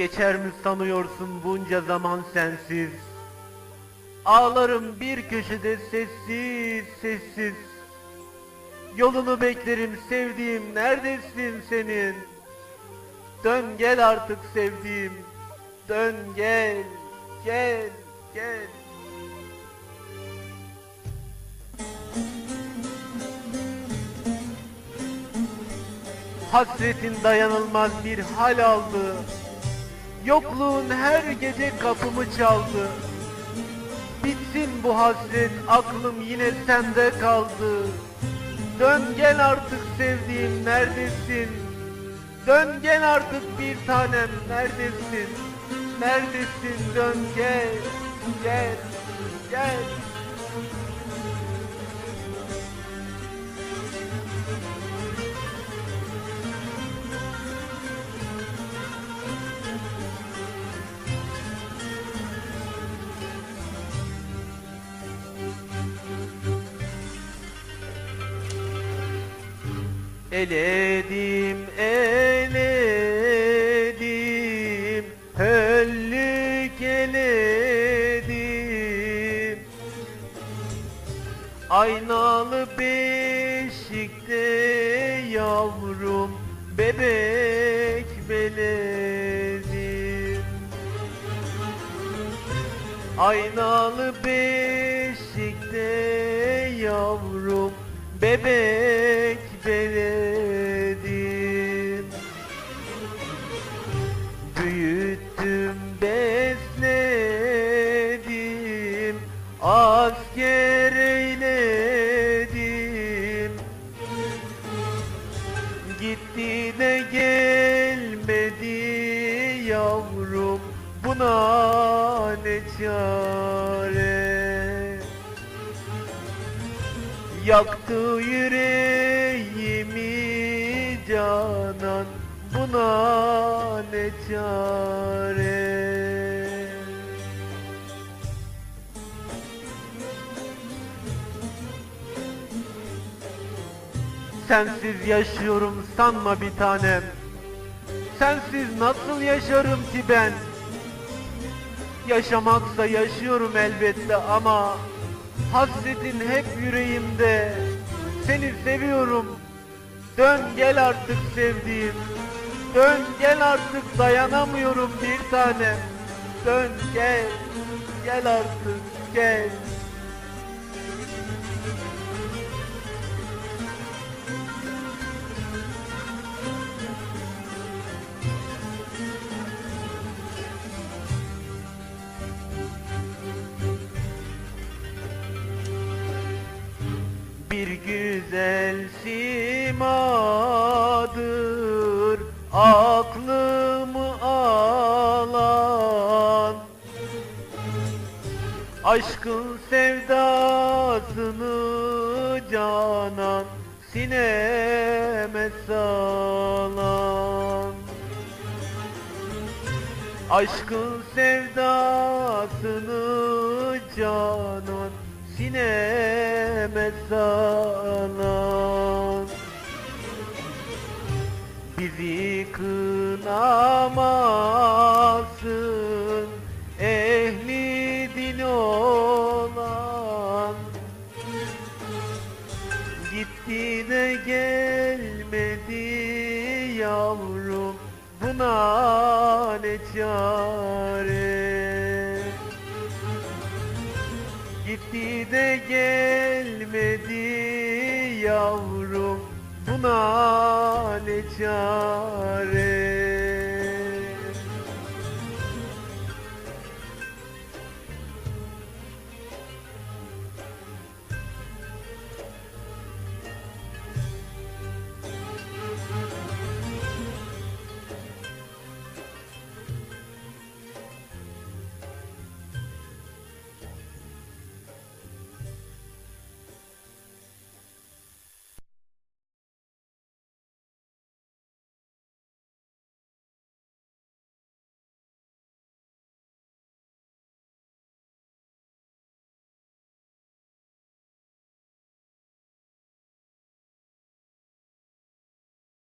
Geçer mi sanıyorsun bunca zaman sensiz? Ağlarım bir köşede sessiz sessiz. Yolunu beklerim sevdiğim neredesin senin? Dön gel artık sevdiğim. Dön gel, gel, gel. Hasretin dayanılmaz bir hal aldı. Yokluğun her gece kapımı çaldı. Bitsin bu hasret, aklım yine sende kaldı. Dön gel artık sevdiğim, neredesin? Dön gel artık bir tanem, neredesin? Neredesin? Dön gel, gel, gel. Eledim, eledim, höllük eledim. Aynalı beşikte yavrum, bebek beledim. Aynalı beşikte yavrum bebek beledim Büyüttüm besledim asker eyledim. Gitti de gelmedi yavrum buna ne çare? Yaktı yüreğimi buna ne çare? Sensiz yaşıyorum sanma bir tanem. Sensiz nasıl yaşarım ki ben? Yaşamaksa yaşıyorum elbette ama Hasretin hep yüreğimde. Seni seviyorum. Dön gel artık sevdiğim Dön gel artık dayanamıyorum bir tanem Dön gel Gel artık gel. Bir güzel simadır aklımı alan Aşkın sevdasını canan sineme salan. Aşkın sevdasını canan sineme salan Bizi kınamasın ehli dil olan. Gitti de gelmedi yavrum buna ne çare? Gitti de gelmedi yavrum buna ne çare